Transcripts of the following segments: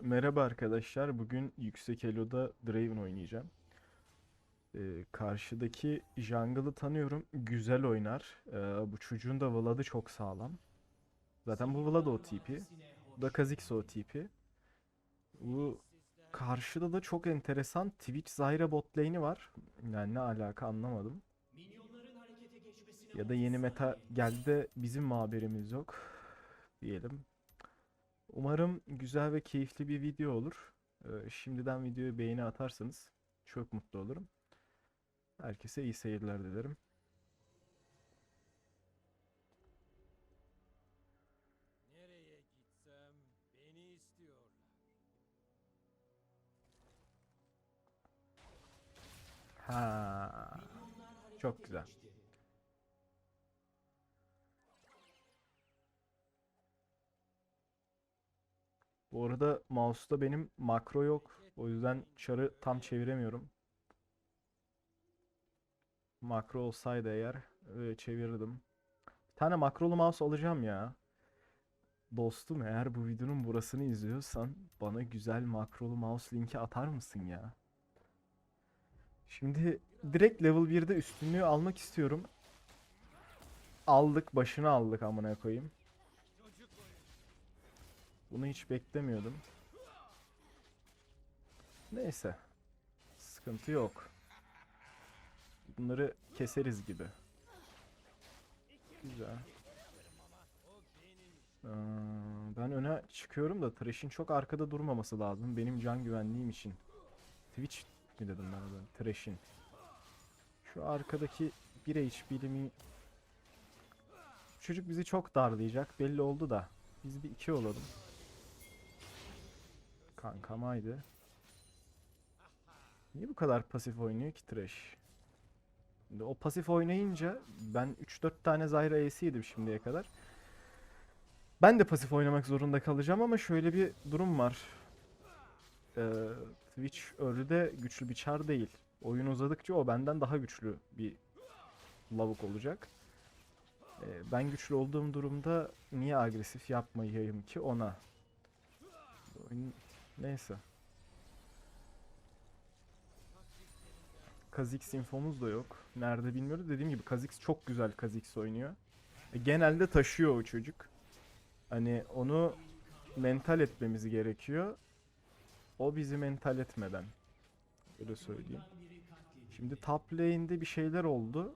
Merhaba arkadaşlar. Bugün Yüksek Elo'da Draven oynayacağım. Ee, karşıdaki jungle'ı tanıyorum. Güzel oynar. Ee, bu çocuğun da Vlad'ı çok sağlam. Zaten bu Vlad OTP. Bu da Kha'Zix OTP. Bu karşıda da çok enteresan Twitch Zyra bot lane'i var. Yani ne alaka anlamadım. Ya da yeni meta geldi de bizim mi haberimiz yok diyelim. Umarım güzel ve keyifli bir video olur. Ee, şimdiden videoya beğeni atarsanız çok mutlu olurum. Herkese iyi seyirler dilerim. Nereye gitsem beni istiyorlar. Ha, çok güzel. Bu arada mouse'da benim makro yok. O yüzden çarı tam çeviremiyorum. Makro olsaydı eğer çevirirdim. Bir tane makrolu mouse alacağım ya. Dostum eğer bu videonun burasını izliyorsan bana güzel makrolu mouse linki atar mısın ya? Şimdi direkt level 1'de üstünlüğü almak istiyorum. Aldık, başını aldık amına koyayım. Bunu hiç beklemiyordum. Neyse. Sıkıntı yok. Bunları keseriz gibi. Güzel. Ee, ben öne çıkıyorum da Thresh'in çok arkada durmaması lazım. Benim can güvenliğim için. Twitch mi dedim ben orada? Thresh'in. Şu arkadaki 1 HP'li Çocuk bizi çok darlayacak. Belli oldu da. Biz bir iki olalım. Kankam haydi. Niye bu kadar pasif oynuyor ki Thresh? Şimdi o pasif oynayınca ben 3-4 tane Zyra Ace yedim şimdiye kadar. Ben de pasif oynamak zorunda kalacağım ama şöyle bir durum var. Ee, Twitch early'de güçlü bir çar değil. Oyun uzadıkça o benden daha güçlü bir lavuk olacak. Ee, ben güçlü olduğum durumda niye agresif yapmayayım ki ona? Oyun... Neyse. Kha'Zix infomuz da yok. Nerede bilmiyoruz. Dediğim gibi Kha'Zix çok güzel Kha'Zix oynuyor. E, genelde taşıyor o çocuk. Hani onu mental etmemiz gerekiyor. O bizi mental etmeden. Öyle söyleyeyim. Şimdi top lane'de bir şeyler oldu.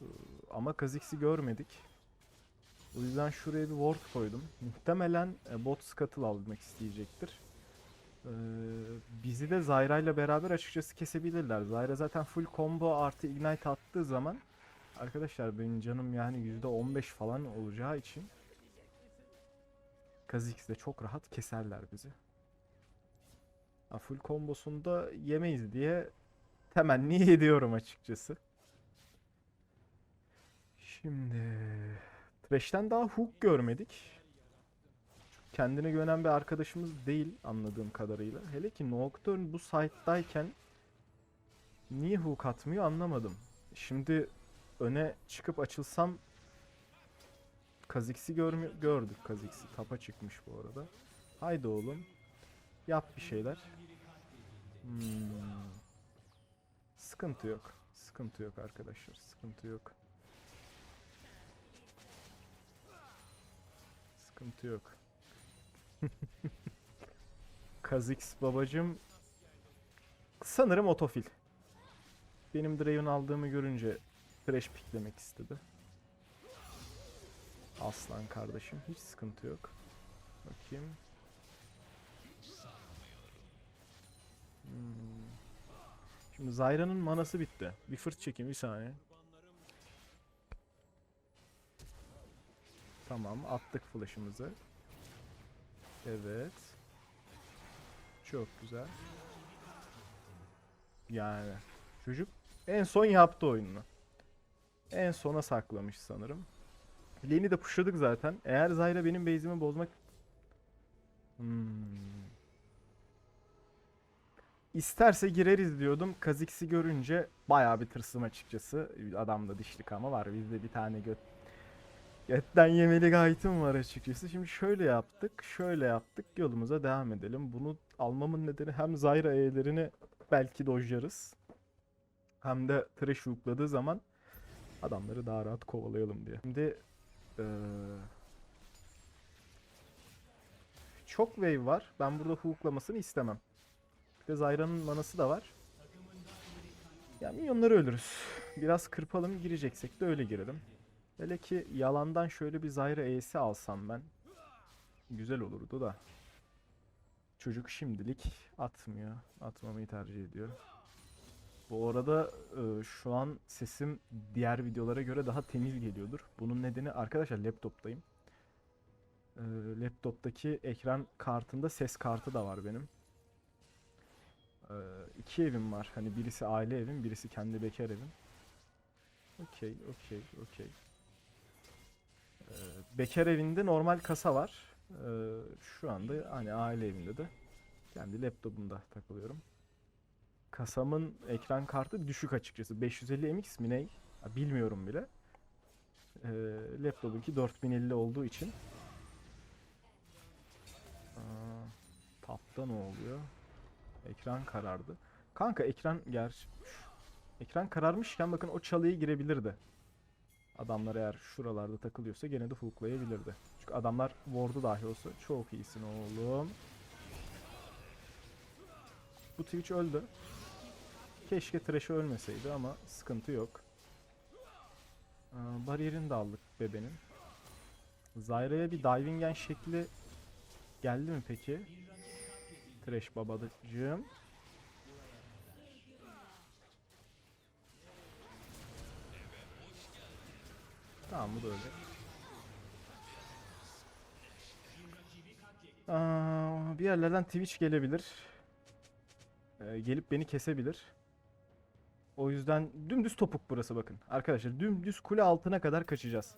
Ee, Ama Kha'Zix'i görmedik. O yüzden şuraya bir ward koydum. Muhtemelen e, bot scuttle almak isteyecektir. Ee, bizi de Zyra ile beraber açıkçası kesebilirler. Zyra zaten full combo artı ignite attığı zaman arkadaşlar benim canım yani %15 falan olacağı için Kha'Zix'de çok rahat keserler bizi. Ha, full kombosunda yemeyiz diye temenni ediyorum açıkçası. Şimdi Thresh'ten daha hook görmedik. Kendine güvenen bir arkadaşımız değil anladığım kadarıyla. Hele ki Nocturne bu site'dayken niye hook atmıyor anlamadım. Şimdi öne çıkıp açılsam görmüyor gördük Kha'Zix'i. Tapa çıkmış bu arada. Haydi oğlum. Yap bir şeyler. Hmm. Sıkıntı yok. Sıkıntı yok arkadaşlar. Sıkıntı yok. Sıkıntı yok. Kha'Zix babacım sanırım otofil. Benim Draven aldığımı görünce Thresh piklemek istedi. Aslan kardeşim hiç sıkıntı yok. Bakayım. Hmm. Şimdi Zyra'nın manası bitti. Bir fırt çekeyim bir saniye. Tamam attık flash'ımızı. Evet. Çok güzel. Yani çocuk en son yaptı oyununu. En sona saklamış sanırım. Lane'i de pushladık zaten. Eğer Zyra benim base'imi bozmak... Hmm. İsterse gireriz diyordum. Kha'Zix'i görünce bayağı bir tırsım açıkçası. Adamda dişlik ama var. Bizde bir tane göt Etten yemeli gayetim var açıkçası. Şimdi şöyle yaptık, şöyle yaptık. Yolumuza devam edelim. Bunu almamın nedeni hem Zyra E'lerini belki dojlarız. Hem de trash hook'ladığı zaman adamları daha rahat kovalayalım diye. Şimdi eee, çok wave var. Ben burada hooklamasını istemem. Bir de Zyra'nın manası da var. Ya minyonları ölürüz. Biraz kırpalım gireceksek de öyle girelim. Hele ki yalandan şöyle bir Zyra E'si alsam ben. Güzel olurdu da. Çocuk şimdilik atmıyor. Atmamayı tercih ediyor. Bu arada e, şu an sesim diğer videolara göre daha temiz geliyordur. Bunun nedeni arkadaşlar laptoptayım. E, laptoptaki ekran kartında ses kartı da var benim. E, iki evim var. Hani birisi aile evim, birisi kendi bekar evim. Okey, okey, okey. Ee, bekar evinde normal kasa var. Ee, şu anda hani aile evinde de kendi laptopumda takılıyorum. Kasamın ekran kartı düşük açıkçası. 550 MX mi ne? Bilmiyorum bile. Ee, laptopunki 4050 olduğu için. Tapta ne oluyor? Ekran karardı. Kanka ekran gerçi ekran kararmışken bakın o çalıyı girebilirdi. Adamlar eğer şuralarda takılıyorsa gene de hooklayabilirdi. Çünkü adamlar ward'u dahi olsa çok iyisin oğlum. Bu Twitch öldü. Keşke Thresh'e ölmeseydi ama sıkıntı yok. Aa, bariyerini de aldık bebenin. Zyra'ya bir diving gen şekli geldi mi peki? Thresh babacığım. Tamam bu da öyle. Aa, bir yerlerden Twitch gelebilir. Ee, gelip beni kesebilir. O yüzden dümdüz topuk burası bakın. Arkadaşlar dümdüz kule altına kadar kaçacağız.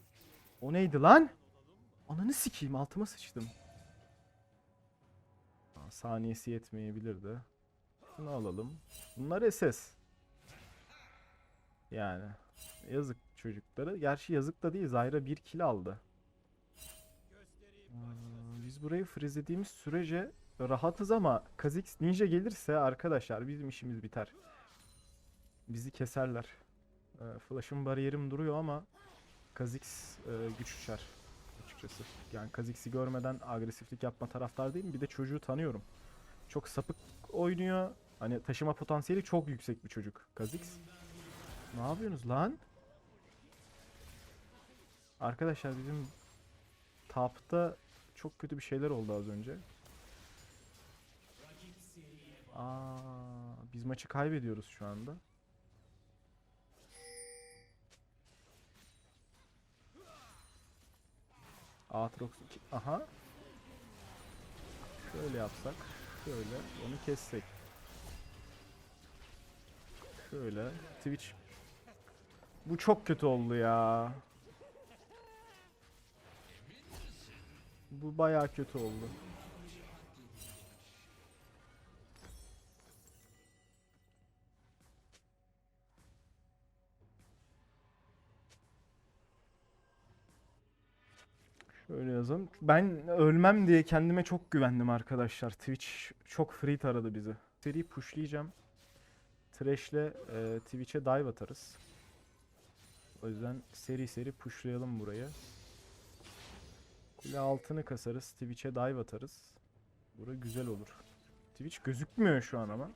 O neydi lan? Ananı sikeyim altıma sıçtım. Aa, saniyesi yetmeyebilirdi. Şunu alalım. Bunlar SS. Yani. Yazık çocuklara. Gerçi yazık da değil. Zyra 1 kill aldı. Aa, Biz burayı freezlediğimiz sürece rahatız ama Kha'Zix Ninja gelirse arkadaşlar bizim işimiz biter. Bizi keserler. Ee, Flash'ın bariyerim duruyor ama Kha'Zix e, güç uçar açıkçası. Yani Kha'Zix'i görmeden agresiflik yapma taraftar değilim. Bir de çocuğu tanıyorum. Çok sapık oynuyor. Hani taşıma potansiyeli çok yüksek bir çocuk Kha'Zix. Ne yapıyorsunuz lan? Arkadaşlar bizim tapta çok kötü bir şeyler oldu az önce. Aa, biz maçı kaybediyoruz şu anda. Aatrox aha. Şöyle yapsak, şöyle onu kessek. Şöyle Twitch. Bu çok kötü oldu ya. Bu bayağı kötü oldu. Şöyle yazalım. Ben ölmem diye kendime çok güvendim arkadaşlar. Twitch çok free taradı bizi. Seri pushlayacağım. Thresh'le e, Twitch'e dive atarız. O yüzden seri seri pushlayalım buraya. Kule altını kasarız. Twitch'e dive atarız. Bura güzel olur. Twitch gözükmüyor şu an ama.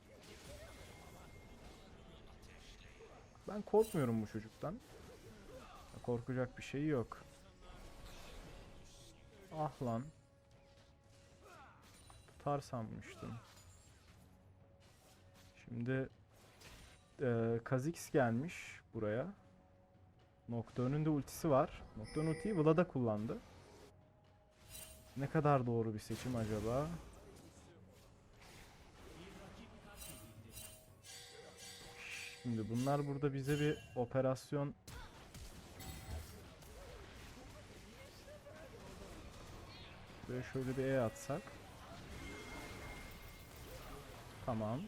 Ben korkmuyorum bu çocuktan. Korkacak bir şey yok. Ah lan. Tutar sanmıştım. Şimdi eee Kha'Zix gelmiş buraya. Nocturne'ün de ultisi var. Nocturne ultiyi Vlad'a kullandı. Ne kadar doğru bir seçim acaba? Şimdi bunlar burada bize bir operasyon Böyle şöyle bir E atsak. Tamam.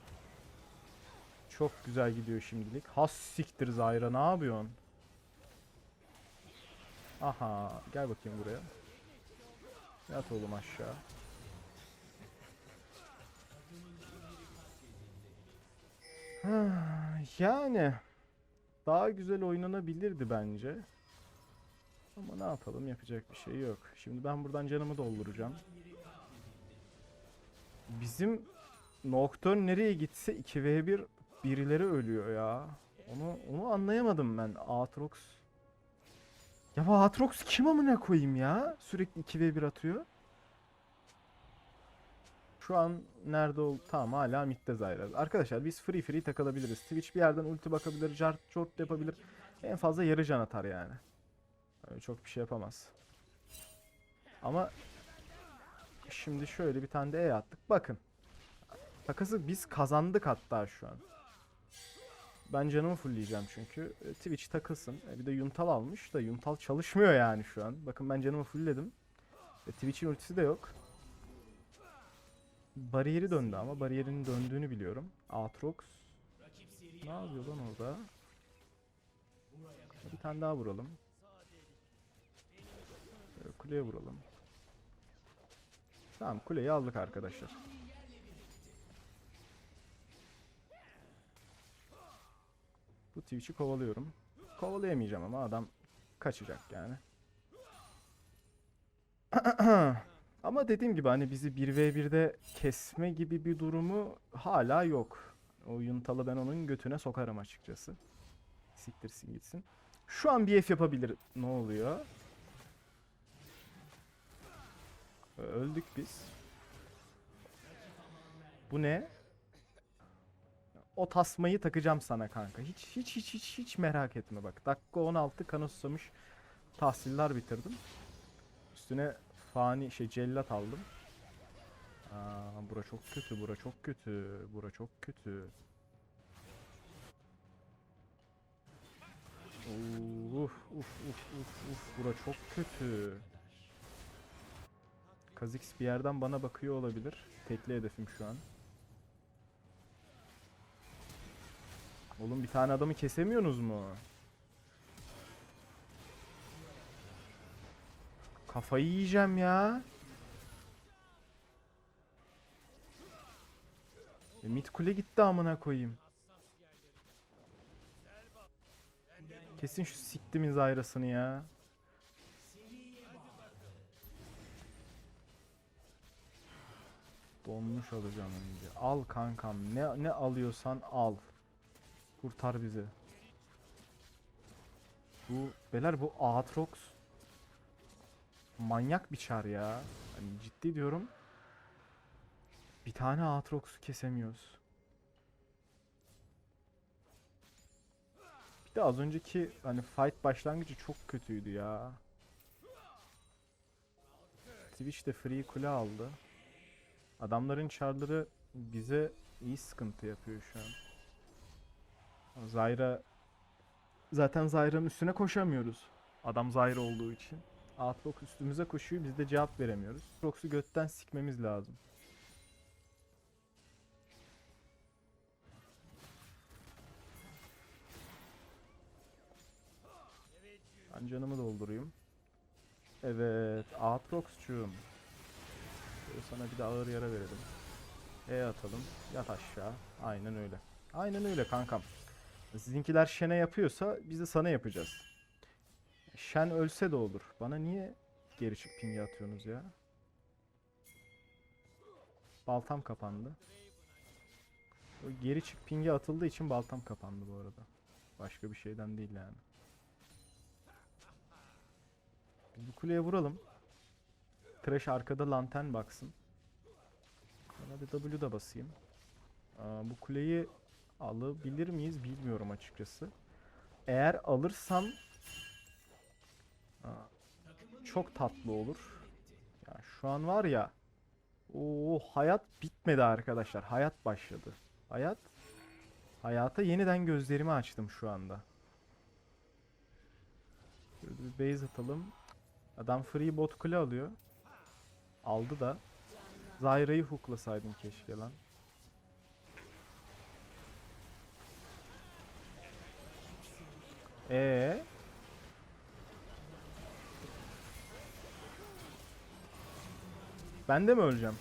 Çok güzel gidiyor şimdilik. Has siktir Zyra ne yapıyorsun? Aha gel bakayım buraya. Yat oğlum aşağı. Yani daha güzel oynanabilirdi bence. Ama ne yapalım yapacak bir şey yok. Şimdi ben buradan canımı dolduracağım. Bizim Nocturne nereye gitse 2v1 birileri ölüyor ya. Onu onu anlayamadım ben. Aatrox. Ya bu Aatrox kim amına koyayım ya? Sürekli 2v1 atıyor. Şu an nerede ol? Tamam hala midde Zyra. Arkadaşlar biz free free takılabiliriz. Twitch bir yerden ulti bakabilir, jart jort yapabilir. En fazla yarı can atar yani. Öyle çok bir şey yapamaz. Ama şimdi şöyle bir tane de E attık. Bakın. Takası biz kazandık hatta şu an. Ben canımı fullleyeceğim çünkü. E, Twitch takılsın. E, bir de Yuntal almış da Yuntal çalışmıyor yani şu an. Bakın ben canımı fullledim. E, Twitch'in ultisi de yok. Bariyeri döndü ama bariyerinin döndüğünü biliyorum. Aatrox. Ne yapıyor lan orada? Bir tane daha vuralım. Kuleye vuralım. Tamam kuleyi aldık arkadaşlar. Bu Twitch'i kovalıyorum. Kovalayamayacağım ama adam kaçacak yani. ama dediğim gibi hani bizi 1v1'de kesme gibi bir durumu hala yok. O yuntalı ben onun götüne sokarım açıkçası. Siktirsin gitsin. Şu an BF yapabilir. Ne oluyor? Öldük biz. Bu ne? O tasmayı takacağım sana kanka. Hiç hiç hiç hiç hiç merak etme bak. Dakika 16 kan susamış tahsiller bitirdim. Üstüne fani şey cellat aldım. Aa, bura çok kötü, bura çok kötü, bura çok kötü. Uf uf uf uf uf bura çok kötü. Kha'Zix bir yerden bana bakıyor olabilir. Tekli hedefim şu an. Oğlum bir tane adamı kesemiyorsunuz mu? Kafayı yiyeceğim ya. E, mid kule gitti amına koyayım. Kesin şu siktimin zayrasını ya. Donmuş alacağım önce. Al kankam. Ne ne alıyorsan al. Kurtar bizi. Bu beler bu Aatrox manyak bir çar ya. Hani ciddi diyorum. Bir tane Aatrox'u kesemiyoruz. Bir de az önceki hani fight başlangıcı çok kötüydü ya. Twitch de free kule aldı. Adamların çarları bize iyi sıkıntı yapıyor şu an. Zyra zaten Zyra'nın üstüne koşamıyoruz. Adam Zyra olduğu için. Aatrox üstümüze koşuyor biz de cevap veremiyoruz. Aatrox'u götten sikmemiz lazım. Ben canımı doldurayım. Evet, Aatrox'cuğum. Sana bir de ağır yara verelim. E atalım. Yat aşağı. Aynen öyle. Aynen öyle kankam. Sizinkiler Shen'e yapıyorsa biz de sana yapacağız. Shen ölse de olur. Bana niye geri çık pingi atıyorsunuz ya? Baltam kapandı. O geri çık pingi atıldığı için baltam kapandı bu arada. Başka bir şeyden değil yani. Biz bu kuleye vuralım. Trash arkada lantern baksın. Bana bir W da basayım. Aa, bu kuleyi alabilir miyiz bilmiyorum açıkçası. Eğer alırsam aa, çok tatlı olur. Ya şu an var ya o hayat bitmedi arkadaşlar. Hayat başladı. Hayat hayata yeniden gözlerimi açtım şu anda. Şöyle bir base atalım. Adam free bot kule alıyor. Aldı da. Zyra'yı hooklasaydın keşke lan. Ee. Ben de mi öleceğim?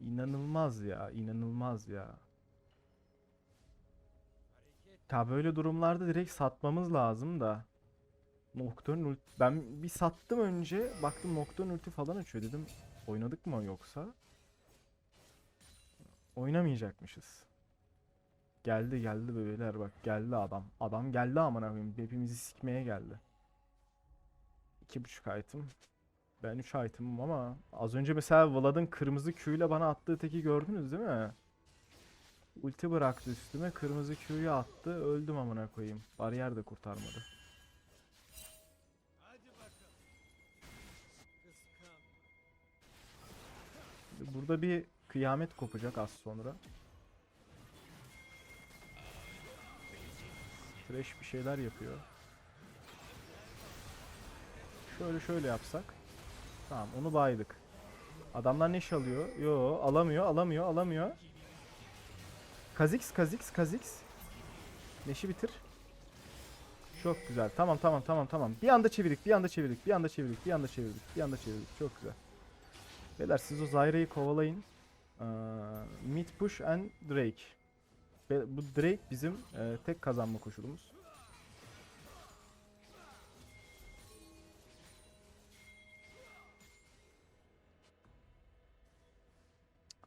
İnanılmaz ya, inanılmaz ya. Ya böyle durumlarda direkt satmamız lazım da. Nocturne ulti... Ben bir sattım önce. Baktım Nocturne ulti falan açıyor dedim. Oynadık mı yoksa? Oynamayacakmışız. Geldi geldi bebeler bak geldi adam. Adam geldi amına koyayım. Hepimizi sikmeye geldi. İki buçuk item. Ben 3 item'ım ama az önce mesela Vlad'ın kırmızı Q ile bana attığı teki gördünüz değil mi? Ulti bıraktı üstüme. Kırmızı Q'yu attı. Öldüm amına koyayım. Bariyer de kurtarmadı. Burada bir kıyamet kopacak az sonra. Thresh bir şeyler yapıyor. Şöyle şöyle yapsak. Tamam onu baydık. Adamlar neş alıyor. Yo alamıyor alamıyor alamıyor. Kazix Kazix Kazix. Neşi bitir. Çok güzel. Tamam tamam tamam tamam. Bir anda çevirdik bir anda çevirdik bir anda çevirdik bir anda çevirdik bir anda çevirdik. Çok güzel. Beyler siz o Zyra'yı kovalayın. Ee, mid push and Drake. Be- bu Drake bizim e, tek kazanma koşulumuz.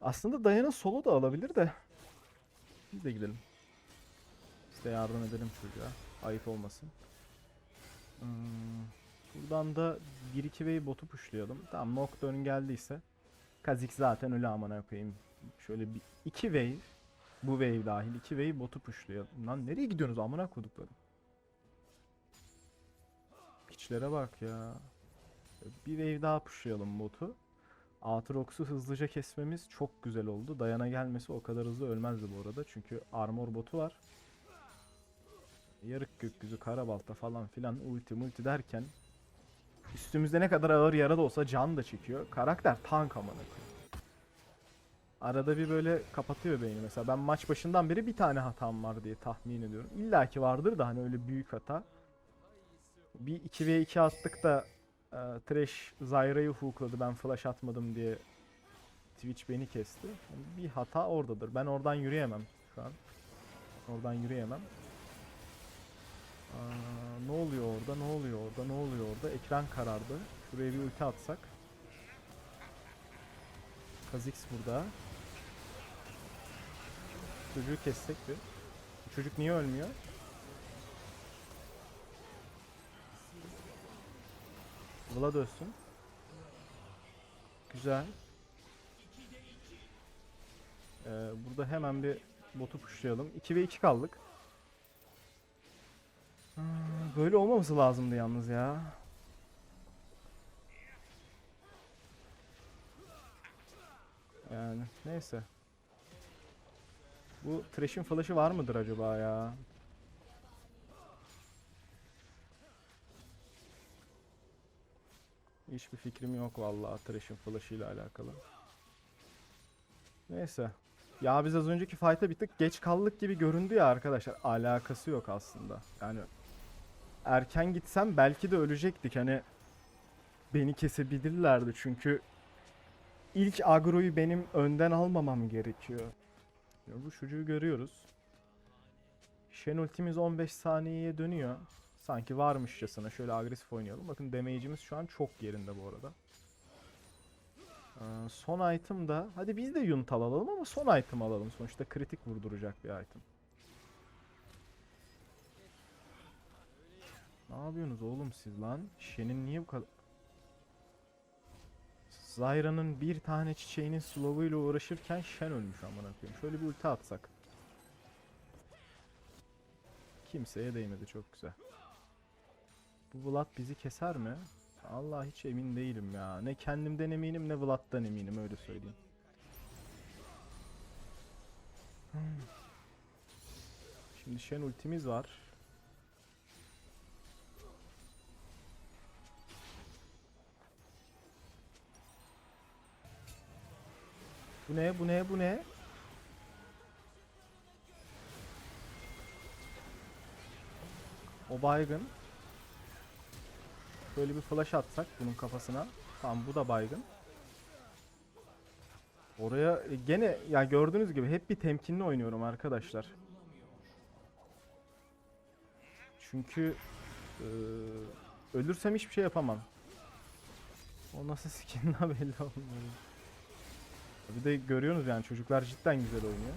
Aslında Diana solo da alabilir de. Biz de gidelim. Biz de yardım edelim çocuğa. Ayıp olmasın. Hmm, buradan da 1-2 wave botu pushlayalım. Tamam Nocturne geldiyse. Kazik zaten öyle amına koyayım. Şöyle bir 2 wave. Bu wave dahil 2 wave botu pushlayalım. Lan nereye gidiyorsunuz amına koduklarım? Piçlere bak ya. Bir wave daha pushlayalım botu. Aatrox'u hızlıca kesmemiz çok güzel oldu. Dayana gelmesi o kadar hızlı ölmezdi bu arada. Çünkü armor botu var. Yarık gökyüzü, karabalta falan filan ulti multi derken üstümüzde ne kadar ağır yara da olsa can da çekiyor. Karakter tank amına. Arada bir böyle kapatıyor beyni mesela. Ben maç başından beri bir tane hatam var diye tahmin ediyorum. İlla ki vardır da hani öyle büyük hata. Bir 2v2 attık da e, Thresh Zyra'yı hookladı ben flash atmadım diye Twitch beni kesti. Yani bir hata oradadır. Ben oradan yürüyemem şu an. Oradan yürüyemem. Aa, ne oluyor orada? Ne oluyor orada? Ne oluyor orada? Ekran karardı. Şuraya bir ulti atsak. Kha'Zix burada. Çocuğu kessek bir. Çocuk niye ölmüyor? Vlad ölsün. Güzel. Ee, burada hemen bir botu pushlayalım. 2 ve 2 kaldık. Hmm, Böyle olmaması lazımdı yalnız ya. Yani neyse. Bu Thresh'in flash'ı var mıdır acaba ya? Hiçbir fikrim yok vallahi Thresh'in flash'ı ile alakalı. Neyse. Ya biz az önceki fight'a bir tık geç kaldık gibi göründü ya arkadaşlar. Alakası yok aslında. Yani erken gitsem belki de ölecektik. Hani beni kesebilirlerdi çünkü ilk agroyu benim önden almamam gerekiyor. Ya bu çocuğu görüyoruz. Shen ultimiz 15 saniyeye dönüyor. Sanki varmışçasına şöyle agresif oynayalım. Bakın damage'imiz şu an çok yerinde bu arada. Ee, son item da hadi biz de yunt alalım ama son item alalım. Sonuçta kritik vurduracak bir item. Ne yapıyorsunuz oğlum siz lan? Shen'in niye bu kadar... Zyra'nın bir tane çiçeğinin slow'uyla uğraşırken Shen ölmüş amına koyayım. Şöyle bir ulti atsak. Kimseye değmedi çok güzel. Bu Vlad bizi keser mi? Allah hiç emin değilim ya. Ne kendimden eminim ne Vlad'dan eminim öyle söyleyeyim. Şimdi Shen ultimiz var. Bu ne? Bu ne? Bu ne? O baygın. Böyle bir flash atsak bunun kafasına. Tamam bu da baygın. Oraya e, gene ya gördüğünüz gibi hep bir temkinli oynuyorum arkadaşlar. Çünkü eee, ölürsem hiçbir şey yapamam. O nasıl skin la belli olmuyor. Bir de görüyorsunuz yani çocuklar cidden güzel oynuyor.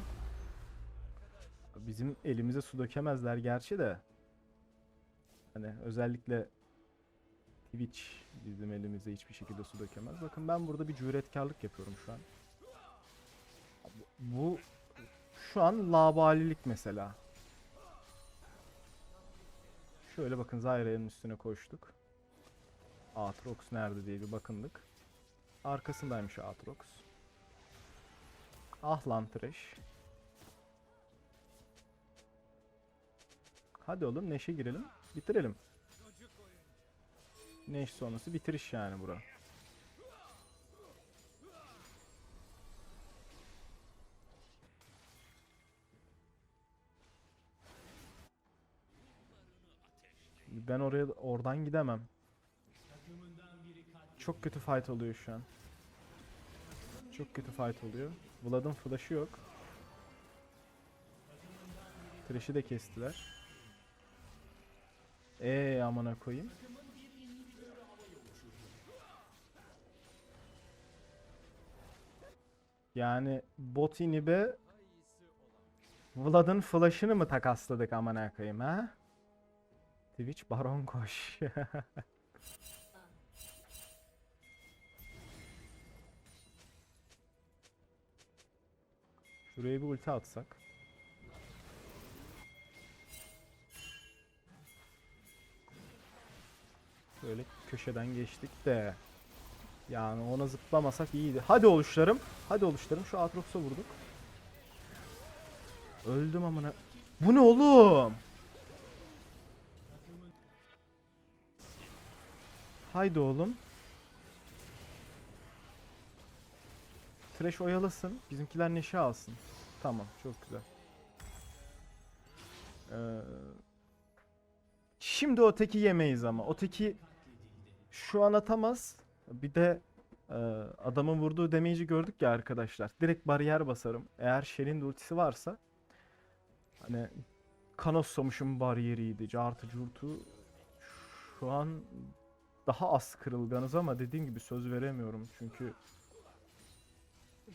Bizim elimize su dökemezler gerçi de. Hani özellikle Twitch bizim elimize hiçbir şekilde su dökemez. Bakın ben burada bir cüretkarlık yapıyorum şu an. Bu şu an labalilik mesela. Şöyle bakın Zyra'nın üstüne koştuk. Aatrox nerede diye bir bakındık. Arkasındaymış Aatrox. Ah lan Thresh. Hadi oğlum Neşe girelim. Bitirelim. Neş sonrası bitiriş yani bura. Ben oraya oradan gidemem. Çok kötü fight oluyor şu an. Çok kötü fight oluyor. Vlad'ın flash'ı yok. Thresh'i de kestiler. Eee amına koyayım. Yani bot inhibe Vlad'ın flash'ını mı takasladık amına koyayım ha? Twitch baron koş. Şuraya bir ulti atsak. Böyle köşeden geçtik de. Yani ona zıplamasak iyiydi. Hadi oluşlarım. Hadi oluşlarım. Şu Aatrox'a vurduk. Öldüm amına. Bu ne oğlum? Haydi oğlum. Trash oyalasın. Bizimkiler neşe alsın. Tamam çok güzel. Ee, şimdi o teki yemeyiz ama. O teki şu an atamaz. Bir de e, adamın vurduğu damage'i gördük ya arkadaşlar. Direkt bariyer basarım. Eğer Shell'in de ultisi varsa hani Kanossamış'ın bariyeriydi. Cartı curtu. Şu an daha az kırılganız ama dediğim gibi söz veremiyorum. Çünkü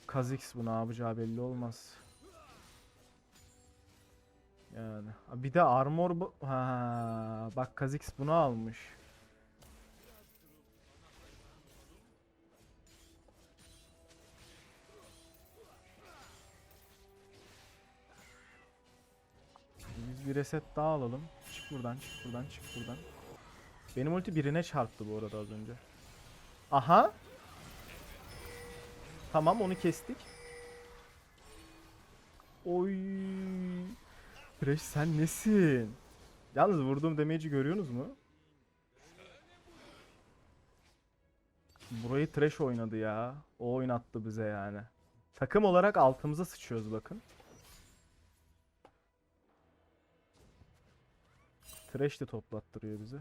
Kha'Zix bu ne yapacağı belli olmaz. Yani bir de armor ha bak Kha'Zix bunu almış. Bir reset daha alalım. Çık buradan, çık buradan, çık buradan. Benim ulti birine çarptı bu arada az önce. Aha. Tamam onu kestik. Oy. Thresh sen nesin? Yalnız vurduğum damage'i görüyorsunuz mu? Burayı Thresh oynadı ya. O oynattı bize yani. Takım olarak altımıza sıçıyoruz bakın. Thresh de toplattırıyor bizi.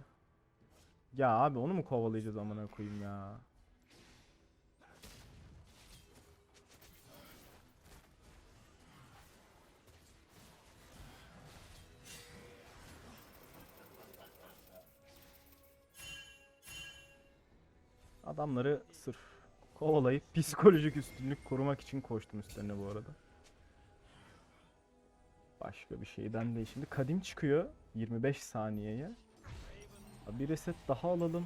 Ya abi onu mu kovalayacağız amına koyayım ya? Adamları sırf kovalayıp psikolojik üstünlük korumak için koştum üstlerine bu arada. Başka bir şeyden değil. Şimdi kadim çıkıyor 25 saniyeye. Bir reset daha alalım.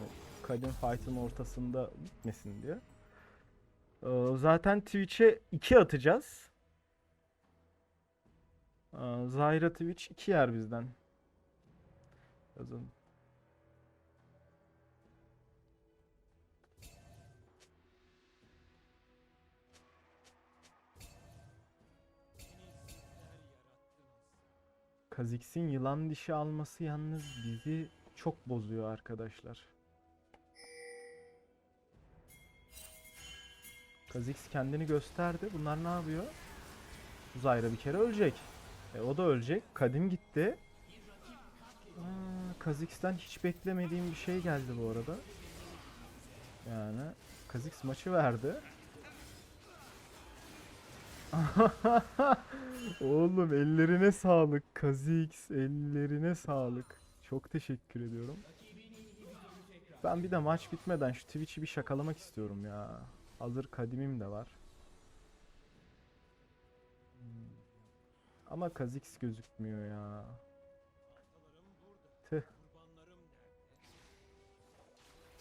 O Kadim fight'ın ortasında bitmesin diye. Ee, Zaten Twitch'e 2 atacağız. Ee, Zyra Twitch 2 yer bizden. Yazalım. Kha'Zix'in yılan dişi alması yalnız bizi çok bozuyor arkadaşlar. Kha'Zix kendini gösterdi. Bunlar ne yapıyor? Zyra bir kere ölecek. E, o da ölecek. Kadim gitti. Aa, Kha'Zix'ten hiç beklemediğim bir şey geldi bu arada. Yani Kha'Zix maçı verdi. Oğlum ellerine sağlık Kha'Zix. Ellerine sağlık. Çok teşekkür ediyorum. Ben bir de maç bitmeden şu Twitch'i bir şakalamak istiyorum ya. Hazır kadimim de var. Ama Kha'Zix gözükmüyor ya. Tüh.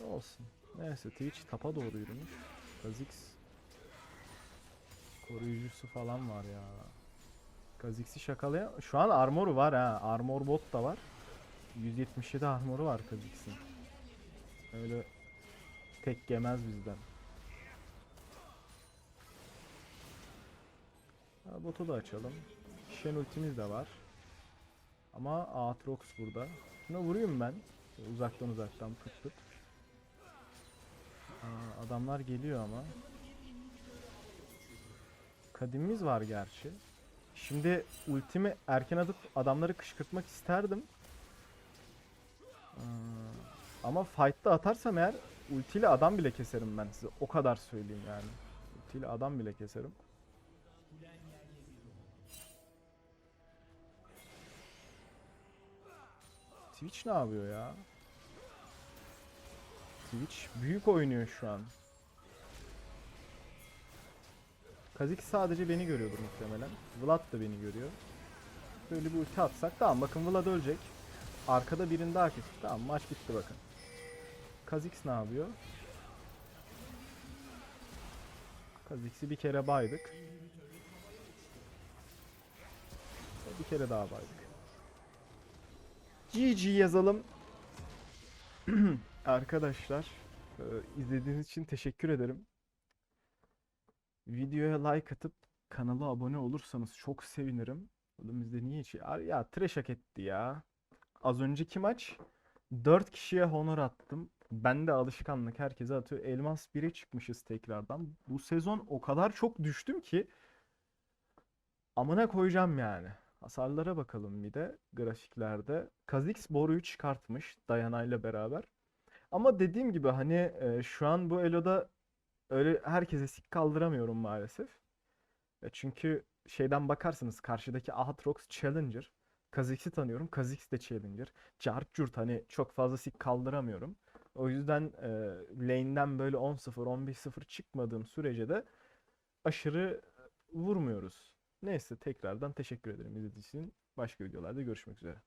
Olsun. Neyse Twitch tapa doğru yürümüş. Kha'Zix koruyucusu falan var ya. Kha'Zix'i şakalayan... Şu an armoru var ha. Armor bot da var. 177 armoru var Kha'Zix'in. Öyle tek yemez bizden. Botu da açalım. Shen ultimiz de var. Ama Aatrox burada. Şuna vurayım ben. Uzaktan uzaktan pıt pıt. Aa, adamlar geliyor ama. Kadimimiz var gerçi. Şimdi ultimi erken atıp adamları kışkırtmak isterdim. Aa, ama fight'ta atarsam eğer ultiyle adam bile keserim ben size. O kadar söyleyeyim yani. Ultiyle adam bile keserim. Twitch ne yapıyor ya? Twitch büyük oynuyor şu an. Kazik sadece beni görüyordur muhtemelen. Vlad da beni görüyor. Böyle bir ulti atsak tamam bakın Vlad ölecek. Arkada birini daha kestik. Tamam maç bitti bakın. Kha'Zix ne yapıyor? Kha'Zix'i bir kere baydık. Bir kere daha baydık. GG yazalım. Arkadaşlar e, izlediğiniz için teşekkür ederim. Videoya like atıp kanala abone olursanız çok sevinirim. Bizde niye hiç... Ya, ya trash hak etti ya. Az önceki maç 4 kişiye honor attım. Ben de alışkanlık herkese atıyor. Elmas 1'e çıkmışız tekrardan. Bu sezon o kadar çok düştüm ki amına koyacağım yani. Hasarlara bakalım bir de grafiklerde. Kha'Zix boruyu çıkartmış Diana ile beraber. Ama dediğim gibi hani e, şu an bu Elo'da öyle herkese sik kaldıramıyorum maalesef. E, çünkü şeyden bakarsanız karşıdaki Aatrox Challenger. Kha'Zix'i tanıyorum. Kha'Zix de Challenger. Cart curt hani çok fazla sik kaldıramıyorum. O yüzden e, lane'den böyle 10-0, 11-0 çıkmadığım sürece de aşırı vurmuyoruz. Neyse tekrardan teşekkür ederim izlediğiniz için. Başka videolarda görüşmek üzere.